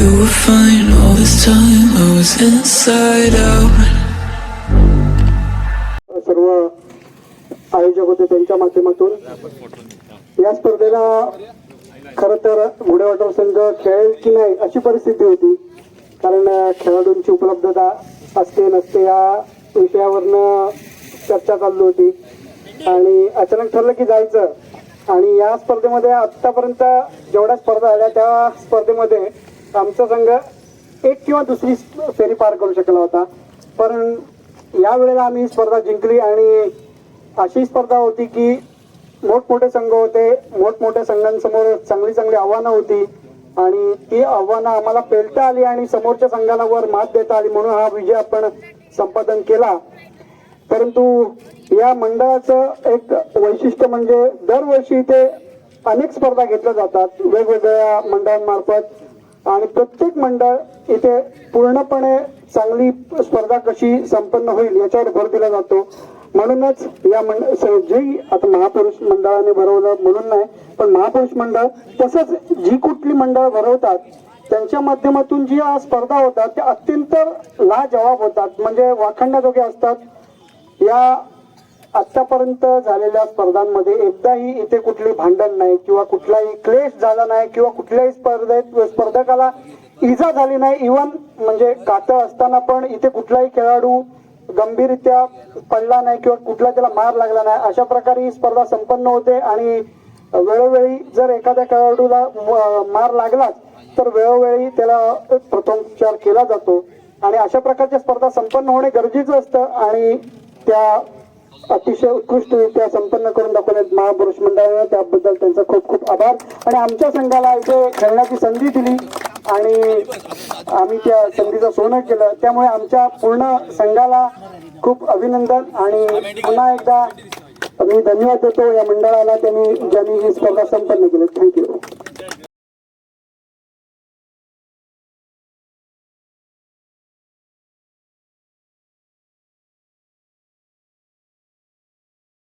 you were fine all this time. I was inside out. सर्व आयोजक होते त्यांच्या माध्यमातून या स्पर्धेला खर तर घोडेवाटर संघ खेळेल की नाही अशी परिस्थिती होती कारण खेळाडूंची उपलब्धता असते नसते या विषयावरनं चर्चा चालली होती आणि अचानक ठरलं की जायचं आणि या स्पर्धेमध्ये आतापर्यंत जेवढ्या स्पर्धा आल्या त्या स्पर्धेमध्ये आमचा संघ एक किंवा दुसरी फेरी पार करू शकला होता. पण या वेळेला आम्ही ही स्पर्धा जिंकली आणि अशी स्पर्धा होती की मोठमोठे संघ होते मोठमोठ्या संघांसमोर चांगली चांगली आव्हानं होती आणि ती आव्हानं आम्हाला पेलता आली आणि समोरच्या संघाला वर मात देता आली म्हणून हा विजय आपण संपादन केला. परंतु या मंडळाचं एक वैशिष्ट्य म्हणजे दरवर्षी इथे अनेक स्पर्धा घेतल्या जातात. वेगवेगळ्या मंडळांमार्फत आणि प्रत्येक मंडळ इथे पूर्णपणे चांगली स्पर्धा कशी संपन्न होईल याच्यावर भर दिला जातो. म्हणूनच या मंडळ जी आता महापुरुष मंडळाने भरवलं म्हणून नाही पण महापुरुष मंडळ तसंच जी कुठली मंडळ भरवतात त्यांच्या माध्यमातून जी या स्पर्धा होतात त्या अत्यंत लाजवाब होतात. म्हणजे वाखंडाजोगे असतात. या आतापर्यंत झालेल्या स्पर्धांमध्ये एकदाही इथे कुठली भांडण नाही किंवा कुठलाही क्लेश झाला नाही किंवा कुठल्याही स्पर्धेत स्पर्धकाला इजा झाली नाही. इवन म्हणजे कातं असताना पण इथे कुठलाही खेळाडू गंभीररित्या पडला नाही किंवा कुठला त्याला मार लागला नाही. अशा प्रकारे ही स्पर्धा संपन्न होते आणि वेळोवेळी जर एखाद्या खेळाडूला म- मार लागलाच तर वेळोवेळी त्याला प्रथमोपचार केला जातो. आणि अशा प्रकारच्या स्पर्धा संपन्न होणे गरजेचं असतं आणि त्या अतिशय उत्कृष्टरित्या संपन्न करून दाखवण्यात महापुरुष मंडळाने. त्याबद्दल त्यांचा खूप खूप आभार. आणि आमच्या संघाला इथे खेळण्याची संधी दिली आणि आम्ही त्या संधीचं सोनं केलं. त्यामुळे आमच्या पूर्ण संघाला खूप अभिनंदन आणि पुन्हा एकदा मी धन्यवाद देतो या मंडळाला. त्यांनी ज्यांनी ही स्पर्धा संपन्न केली. थँक्यू.